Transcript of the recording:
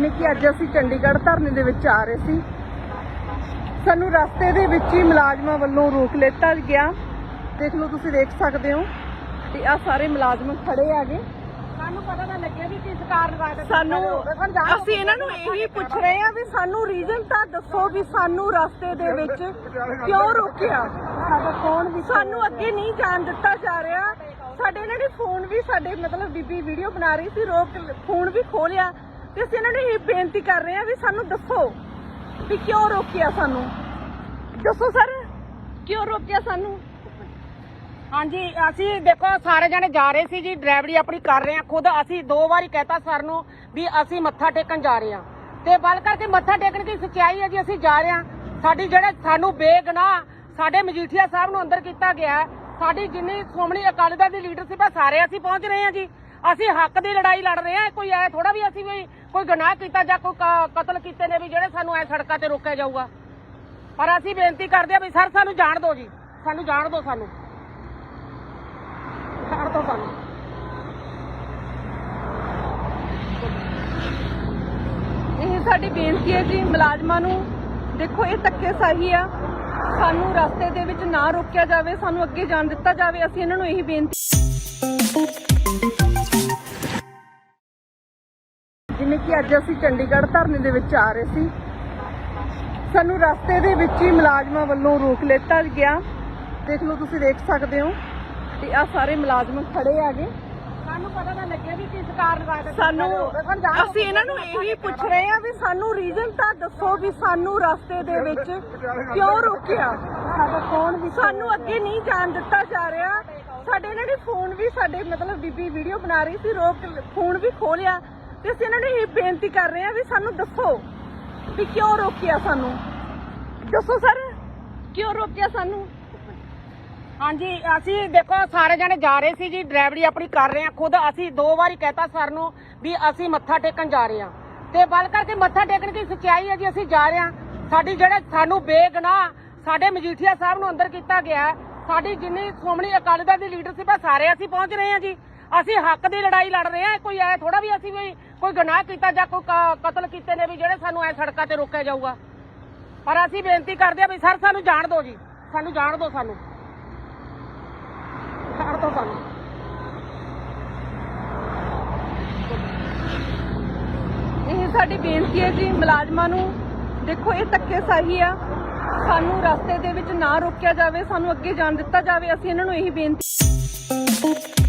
ਜਿਵੇਂ ਕਿ ਅੱਜ ਅਸੀਂ ਚੰਡੀਗੜ੍ਹ ਧਰਨੇ ਦੇ ਵਿੱਚ ਆ ਰਹੇ ਸੀ। ਸਾਨੂੰ ਰਸਤੇ ਦੇ ਵਿੱਚ ਹੀ ਮੁਲਾਜ਼ਮਾਂ ਵੱਲੋਂ ਰੋਕ ਲਿੱਤਾ ਗਿਆ। ਦੇਖ ਲਓ ਤੁਸੀਂ ਦੇਖ ਸਕਦੇ ਹੋ ਤੇ ਆ ਸਾਰੇ ਮੁਲਾਜ਼ਮ ਖੜੇ ਆਗੇ ਸਾਨੂੰ ਪਤਾ ਤਾਂ ਲੱਗਿਆ ਵੀ ਕਿਸ ਕਾਰਨ ਵਾਸਤੇ ਸਾਨੂੰ ਅਸੀਂ ਇਹਨਾਂ ਨੂੰ ਇਹੀ ਪੁੱਛ ਰਹੇ ਆ ਵੀ ਸਾਨੂੰ ਰੀਜ਼ਨ ਤਾਂ ਦੱਸੋ ਵੀ ਸਾਨੂੰ ਰਸਤੇ ਦੇ ਵਿੱਚ ਕਿਉਂ ਰੋਕਿਆ? ਸਾਡਾ ਫੋਨ ਵੀ ਸਾਨੂੰ ਅੱਗੇ ਨਹੀਂ ਜਾਣ ਦਿੱਤਾ ਜਾ ਰਿਹਾ। ਸਾਡੇ ਇਹਨਾਂ ਨੇ ਫੋਨ ਵੀ ਸਾਡੇ ਮਤਲਬ ਬੀਬੀ ਵੀਡੀਓ ਬਣਾ ਰਹੀ ਸੀ ਰੋਕ ਫੋਨ ਵੀ ਖੋਲਿਆ ਤੇ ਅਸੀਂ ਇਹਨਾਂ ਨੂੰ ਇਹ ਬੇਨਤੀ ਕਰ ਰਹੇ ਹਾਂ ਵੀ ਸਾਨੂੰ ਦੱਸੋ ਵੀ ਕਿਉਂ ਰੋਕਿਆ ਸਾਨੂੰ। ਦੱਸੋ ਸਰ, ਕਿਉਂ ਰੋਕਿਆ ਸਾਨੂੰ? ਹਾਂਜੀ, ਅਸੀਂ ਦੇਖੋ, ਸਾਰੇ ਜਣੇ ਜਾ ਰਹੇ ਸੀ ਜੀ, ਡਰਾਈਵਰੀ ਆਪਣੀ ਕਰ ਰਹੇ ਆ ਖੁਦ ਅਸੀਂ ਦੋ ਵਾਰੀ ਕਹਿਤਾ ਸਰ ਨੂੰ ਵੀ ਅਸੀਂ ਮੱਥਾ ਟੇਕਣ ਜਾ ਰਹੇ ਆ ਤੇ ਬਲ ਕਰਕੇ ਮੱਥਾ ਟੇਕਣ ਦੀ ਸੱਚਾਈ ਹੈ ਜੀ, ਅਸੀਂ ਜਾ ਰਹੇ ਆ ਸਾਡੀ ਜਿਹੜੇ ਸਾਨੂੰ ਬੇਗਨਾਹ ਸਾਡੇ ਮਜੀਠੀਆ ਸਾਹਿਬ ਨੂੰ ਅੰਦਰ ਕੀਤਾ ਗਿਆ ਸਾਡੀ ਜਿੰਨੀ ਸ਼੍ਰੋਮਣੀ ਅਕਾਲੀ ਦਲ ਦੀ ਲੀਡਰਸ਼ਿਪ ਹੈ, ਸਾਰੇ ਅਸੀਂ ਪਹੁੰਚ ਰਹੇ ਆ ਜੀ। ਅਸੀਂ ਹੱਕ ਦੀ ਲੜਾਈ ਲੜ ਰਹੇ ਆ ਕੋਈ ਐ ਥੋੜਾ ਵੀ ਅਸੀਂ ਵੀ ਕੋਈ ਗੁਨਾਹ ਕੀਤਾ ਜਾਂ ਕੋਈ ਕ- ਕਤਲ ਕੀਤੇ ਨੇ ਵੀ ਜਿਹੜੇ ਸਾਨੂੰ ਐ ਸੜਕਾਂ ਤੇ ਰੋਕਿਆ ਜਾਊਗਾ। ਪਰ ਅਸੀਂ ਬੇਨਤੀ ਕਰਦੇ ਆ ਵੀ ਸਰ, ਸਾਨੂੰ ਜਾਣ ਦਿਓ ਜੀ। ਸਾਨੂੰ ਜਾਣ ਦਿਓ ਸਾਨੂੰ। ਛੱਡ ਦੋ ਸਾਨੂੰ। ਇਹ ਸਾਡੀ ਬੇਨਤੀ ਹੈ ਜੀ, ਮੁਲਾਜ਼ਮਾਂ ਨੂੰ। ਦੇਖੋ, ਇਹ ਧੱਕੇ ਸਹੀ ਆ। ਸਾਨੂੰ ਰਸਤੇ ਦੇ ਵਿੱਚ ਨਾ ਰੋਕਿਆ ਜਾਵੇ, ਸਾਨੂੰ ਅੱਗੇ ਜਾਣ ਦਿੱਤਾ ਜਾਵੇ। ਅਸੀਂ ਇਹਨਾਂ ਨੂੰ ਇਹੀ ਬੇਨਤੀ ਜਿਵੇਂ ਕਿ ਅੱਜ ਅਸੀਂ ਚੰਡੀਗੜ੍ਹ ਧਰਨੇ ਦੇ ਵਿੱਚ ਆ ਰਹੇ ਸੀ। ਸਾਨੂੰ ਰਸਤੇ ਦੇ ਵਿੱਚ ਹੀ ਮੁਲਾਜ਼ਮਾਂ ਵੱਲੋਂ ਰੋਕ ਲਿੱਤਾ ਗਿਆ। ਦੇਖ ਲਓ ਤੁਸੀਂ ਦੇਖ ਸਕਦੇ ਹੋ। ਤੇ ਆ ਸਾਰੇ ਮੁਲਾਜ਼ਮ ਖੜੇ ਆਗੇ ਸਾਨੂੰ ਪਤਾ ਤਾਂ ਲੱਗਿਆ ਵੀ ਕਿਸ ਕਾਰਨ ਵਾਸਤੇ ਸਾਨੂੰ ਅਸੀਂ ਇਹਨਾਂ ਨੂੰ ਇਹੀ ਪੁੱਛ ਰਹੇ ਆ ਵੀ ਸਾਨੂੰ ਰੀਜ਼ਨ ਤਾਂ ਦੱਸੋ ਵੀ ਸਾਨੂੰ ਰਸਤੇ ਦੇ ਵਿੱਚ ਕਿਉਂ ਰੋਕਿਆ? ਸਾਡਾ ਫੋਨ ਵੀ ਸਾਨੂੰ ਅੱਗੇ ਨਹੀਂ ਜਾਣ ਦਿੱਤਾ ਜਾ ਰਿਹਾ। ਸਾਡੇ ਇਹਨਾਂ ਨੇ ਫੋਨ ਵੀ ਸਾਡੇ ਮਤਲਬ ਬੀਬੀ ਵੀਡੀਓ ਬਣਾ ਰਹੀ ਸੀ। ਰੋਕ ਫੋਨ ਵੀ ਖੋਲਿਆ ਤੇ ਅਸੀਂ ਇਹਨਾਂ ਨੂੰ ਇਹ ਬੇਨਤੀ ਕਰ ਰਹੇ ਹਾਂ ਵੀ ਸਾਨੂੰ ਦੱਸੋ ਵੀ ਕਿਉਂ ਰੋਕਿਆ ਸਾਨੂੰ। ਦੱਸੋ ਸਰ, ਕਿਉਂ ਰੋਕਿਆ ਸਾਨੂੰ? ਹਾਂਜੀ, ਅਸੀਂ ਦੇਖੋ, ਸਾਰੇ ਜਣੇ ਜਾ ਰਹੇ ਸੀ ਜੀ, ਡਰਾਈਵਰੀ ਆਪਣੀ ਕਰ ਰਹੇ ਆ ਖੁਦ ਅਸੀਂ ਦੋ ਵਾਰੀ ਕਹਿਤਾ ਸਰ ਨੂੰ ਵੀ ਅਸੀਂ ਮੱਥਾ ਟੇਕਣ ਜਾ ਰਹੇ ਆ ਤੇ ਬਲ ਕਰਕੇ ਮੱਥਾ ਟੇਕਣ ਦੀ ਸੱਚਾਈ ਹੈ ਜੀ, ਅਸੀਂ ਜਾ ਰਹੇ ਆ ਸਾਡੀ ਜਿਹੜੇ ਸਾਨੂੰ ਬੇਗਨਾਹ ਸਾਡੇ ਮਜੀਠੀਆ ਸਾਹਿਬ ਨੂੰ ਅੰਦਰ ਕੀਤਾ ਗਿਆ ਸਾਡੀ ਜਿੰਨੀ ਸ਼੍ਰੋਮਣੀ ਅਕਾਲੀ ਦਲ ਦੀ ਲੀਡਰਸ਼ਿਪ ਹੈ ਸਾਰੇ ਅਸੀਂ ਪਹੁੰਚ ਰਹੇ ਆ ਜੀ। ਅਸੀਂ ਹੱਕ ਦੀ ਲੜਾਈ ਲੜ ਰਹੇ ਹਾਂ, ਕੋਈ ਐ ਥੋੜਾ ਵੀ ਅਸੀਂ ਵੀ ਕੋਈ ਗੁਨਾਹ ਕੀਤਾ ਜਾਂ ਕੋਈ ਕ- ਕਤਲ ਕੀਤੇ ਨੇ ਵੀ ਜਿਹੜੇ ਸਾਨੂੰ ਐ ਸੜਕਾਂ ਤੇ ਰੋਕਿਆ ਜਾਊਗਾ। ਪਰ ਅਸੀਂ ਬੇਨਤੀ ਕਰਦੇ ਆ ਵੀ ਸਰ, ਸਾਨੂੰ ਜਾਣ ਦਿਓ ਜੀ। ਸਾਨੂੰ ਜਾਣ ਦਿਓ ਸਾਨੂੰ। ਛੱਡ ਦੋ ਸਾਨੂੰ। ਇਹ ਸਾਡੀ ਬੇਨਤੀ ਹੈ ਜੀ ਮੁਲਾਜ਼ਮਾਂ ਨੂੰ। ਦੇਖੋ, ਇਹ ਧੱਕੇ ਸਹੀ ਆ। ਸਾਨੂੰ ਰਸਤੇ ਦੇ ਵਿੱਚ ਨਾ ਰੋਕਿਆ ਜਾਵੇ, ਸਾਨੂੰ ਅੱਗੇ ਜਾਣ ਦਿੱਤਾ ਜਾਵੇ। ਅਸੀਂ ਇਹਨਾਂ ਨੂੰ ਇਹੀ ਬੇਨਤੀ